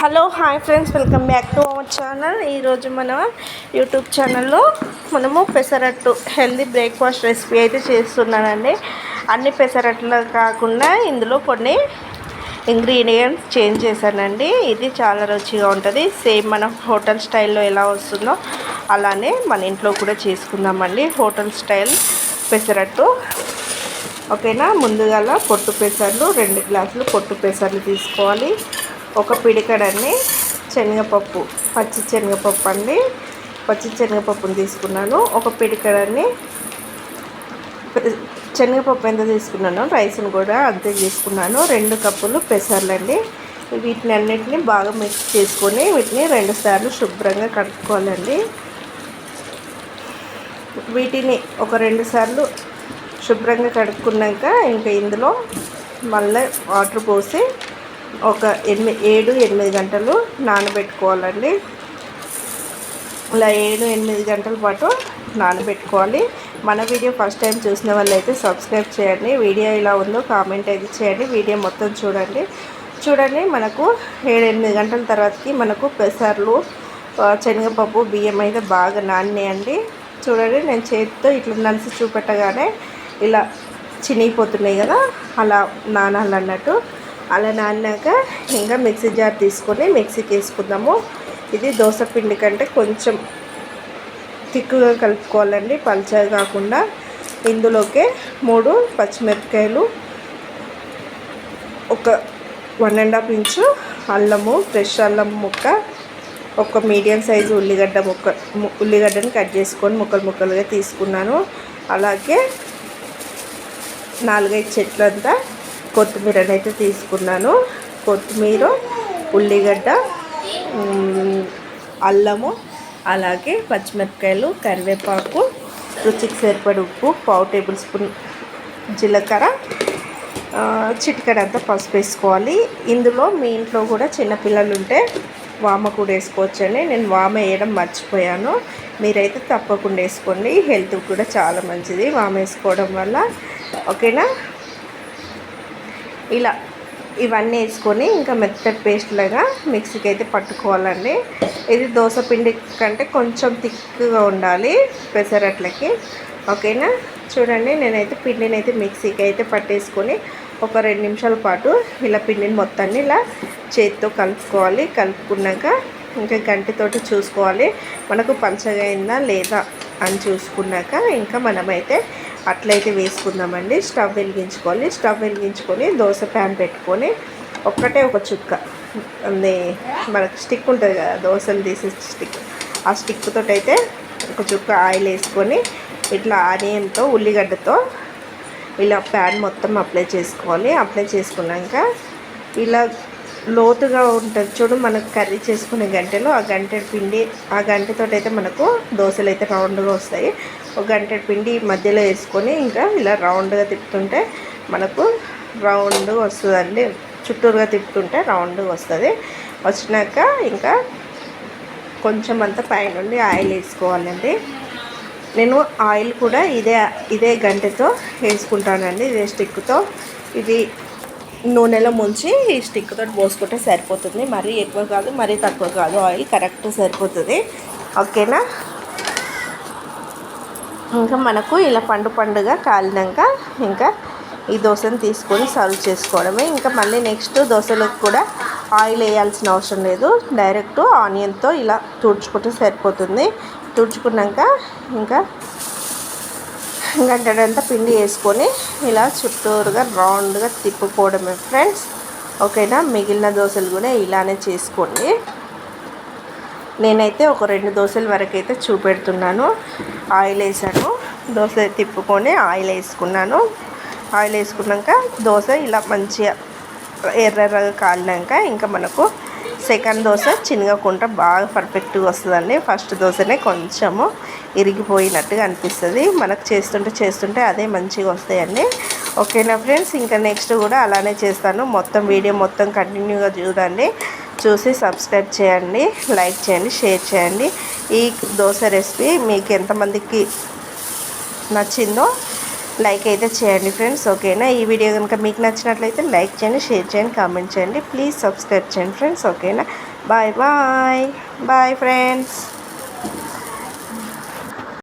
Hello hi friends welcome back to our channel. ఈరోజు మన YouTube ఛానల్లో మనము పెసరట్టు హెల్దీ బ్రేక్ఫాస్ట్ రెసిపీ అయితే చేస్తున్నానండి. అన్ని పెసరట్లు కాకుండా ఇందులో కొన్ని ఇంగ్రీడియంట్స్ చేంజ్ చేశానండి. ఇది చాలా రుచిగా ఉంటుంది. సేమ్ మనం హోటల్ స్టైల్లో ఎలా వస్తుందో అలానే మన ఇంట్లో కూడా చేసుకుందామండి. Hotel style pesarattu. ఓకేనా? ముందుగా పొట్టు పెసర్లు రెండు గ్లాసులు పొట్టు పెసర్లు తీసుకోవాలి. ఒక పిడికడన్ని శనగపప్పు పచ్చి శనగపప్పు అండి. పచ్చి శనగపప్పుని తీసుకున్నాను. ఒక పిడికడన్ని శనగపప్పు ఎంత తీసుకున్నాను రైస్ని కూడా అంతే తీసుకున్నాను. రెండు కప్పులు పెసర్లు అండి. వీటిని అన్నిటిని బాగా మిక్స్ చేసుకొని వీటిని రెండు సార్లు శుభ్రంగా కడుక్కోవాలండి వీటిని ఒక రెండు సార్లు శుభ్రంగా కడుక్కున్నాక ఇంకా ఇందులో మళ్ళీ వాటర్ పోసి ఒక ఎనిమిది ఏడు ఎనిమిది గంటలు నానబెట్టుకోవాలండి. ఇలా ఏడు ఎనిమిది గంటల పాటు నానబెట్టుకోవాలి. మన వీడియో ఫస్ట్ టైం చూసిన వాళ్ళైతే సబ్స్క్రైబ్ చేయండి. వీడియో ఇలా ఉందో కామెంట్ అయితే చేయండి. వీడియో మొత్తం చూడండి. చూడండి మనకు ఏడు ఎనిమిది గంటల తర్వాతకి మనకు పెసర్లు శనగపప్పు బియ్యం అయితే బాగా నానినాయండి. చూడండి నేను చేతితో ఇట్లా నలిసి చూపెట్టగానే ఇలా చినిగిపోతున్నాయి కదా అలా నానాలన్నట్టు. అలా నానాక ఇంకా మిక్సీ జార్ తీసుకొని మిక్సీకి వేసుకుందాము. ఇది దోశ పిండి కంటే కొంచెం తిక్కుగా కలుపుకోవాలండి. పల్చగా కాకుండా ఇందులోకే మూడు పచ్చిమిరపకాయలు ఒక వన్ అండ్ హాఫ్ ఇంచు అల్లము ఫ్రెష్ అల్లం ముక్క ఒక మీడియం సైజు ఉల్లిగడ్డ ముక్క ఉల్లిగడ్డని కట్ చేసుకొని ముక్కలు ముక్కలుగా తీసుకున్నాను. అలాగే నాలుగైదు చెట్లంతా కొత్తిమీరని అయితే తీసుకున్నాను. కొత్తిమీర ఉల్లిగడ్డ అల్లము అలాగే పచ్చిమిరపకాయలు కరివేపాకు రుచికి సరిపడి ఉప్పు పావు టేబుల్ స్పూన్ జీలకర్ర చిటికడంతా పసుపు వేసుకోవాలి. ఇందులో మీ ఇంట్లో కూడా చిన్నపిల్లలు ఉంటే వామ కూడా వేసుకోవచ్చండి. నేను వామ వేయడం మర్చిపోయాను. మీరైతే తప్పకుండా వేసుకోండి. హెల్త్ కూడా చాలా మంచిది. వామ వేసుకోవడం వల్ల. ఓకేనా? ఇలా ఇవన్నీ వేసుకొని ఇంకా మెత్తటి పేస్ట్ లాగా మిక్సీకి అయితే పట్టుకోవాలండి. ఇది దోశ పిండి కంటే కొంచెం థిక్గా ఉండాలి పెసరట్లకి. ఓకేనా? చూడండి నేనైతే పిండిని అయితే మిక్సీకి అయితే పట్టేసుకొని ఒక రెండు నిమిషాల పాటు ఇలా పిండిని మొత్తాన్ని ఇలా చేతితో కలుపుకోవాలి. కలుపుకున్నాక ఇంకా గంటితోటి చూసుకోవాలి. మనకు పంచగా అయిందా లేదా అని చూసుకున్నాక ఇంకా మనమైతే అట్లయితే వేసుకుందామండి. స్టవ్ వెలిగించుకోవాలి. స్టవ్ వెలిగించుకొని దోశ ప్యాన్ పెట్టుకొని ఒక్కటే ఒక చుక్క. అది మనకు స్టిక్ ఉంటుంది కదా దోశలు తీసే స్టిక్. ఆ స్టిక్తో అయితే ఒక చుక్క ఆయిల్ వేసుకొని ఇట్లా ఆనియన్తో ఉల్లిగడ్డతో ఇలా ప్యాన్ మొత్తం అప్లై చేసుకోవాలి. అప్లై చేసుకున్నాక ఇలా లోతుగా ఉంటుంది చూడు మనకు కర్రీ చేసుకునే గంటలో ఆ గంటె పిండి ఆ గంటతో అయితే మనకు దోశలు అయితే రౌండ్గా వస్తాయి. ఒక గంట పిండి మధ్యలో వేసుకొని ఇంకా ఇలా రౌండ్గా తిప్పుతుంటే మనకు రౌండ్ వస్తుందండి. చుట్టూరుగా తిప్పుతుంటే రౌండ్గా వస్తుంది. వచ్చినాక ఇంకా కొంచెం అంతా పైనుండి ఆయిల్ వేసుకోవాలండి. నేను ఆయిల్ కూడా ఇదే ఇదే గంటతో వేసుకుంటానండి ఇదే స్టిక్తో. ఇది నూనెలో ముంచి ఈ స్టిక్తో పోసుకుంటే సరిపోతుంది. మరీ ఎక్కువ కాదు మరీ తక్కువ కాదు. ఆయిల్ కరెక్ట్ సరిపోతుంది. ఓకేనా? ఇంకా మనకు ఇలా పండు పండుగ కాలినాక ఇంకా ఈ దోశను తీసుకొని సర్వ్ చేసుకోవడమే. ఇంకా మళ్ళీ నెక్స్ట్ దోశలకు కూడా ఆయిల్ వేయాల్సిన అవసరం లేదు. డైరెక్ట్ ఆనియన్తో ఇలా తుడుచుకుంటే సరిపోతుంది. తుడుచుకున్నాక ఇంకా గంటడంతా పిండి వేసుకొని ఇలా చుట్టూరుగా రౌండ్గా తిప్పుకోవడమే ఫ్రెండ్స్. ఓకేనా? మిగిలిన దోశలు కూడా ఇలానే చేసుకోండి. నేనైతే ఒక రెండు దోశల వరకు అయితే చూపెడుతున్నాను. ఆయిల్ వేసాను. దోశ తిప్పుకొని ఆయిల్ వేసుకున్నాను. ఆయిల్ వేసుకున్నాక దోశ ఇలా మంచిగా ఎర్రగా కాలినాక ఇంకా మనకు సెకండ్ దోశ చిన్నగకుండా బాగా పర్ఫెక్ట్గా వస్తుందండి. ఫస్ట్ దోశనే కొంచెము ఇరిగిపోయినట్టుగా అనిపిస్తుంది. మనకు చేస్తుంటే చేస్తుంటే అదే మంచిగా వస్తాయండి. ఓకేనా ఫ్రెండ్స్ ఇంకా నెక్స్ట్ కూడా అలానే చేస్తాను. మొత్తం వీడియో మొత్తం కంటిన్యూగా చూడండి. చూసి సబ్స్క్రైబ్ చేయండి లైక్ చేయండి షేర్ చేయండి. ఈ దోశ రెసిపీ మీకు ఎంతమందికి నచ్చిందో లైక్ అయితే చేయండి ఫ్రెండ్స్ ఓకేనా? ఈ వీడియో కనుక మీకు నచ్చినట్లయితే లైక్ చేయండి షేర్ చేయండి కామెంట్ చేయండి. ప్లీజ్ సబ్స్క్రైబ్ చేయండి ఫ్రెండ్స్ ఓకేనా? Bye bye bye friends.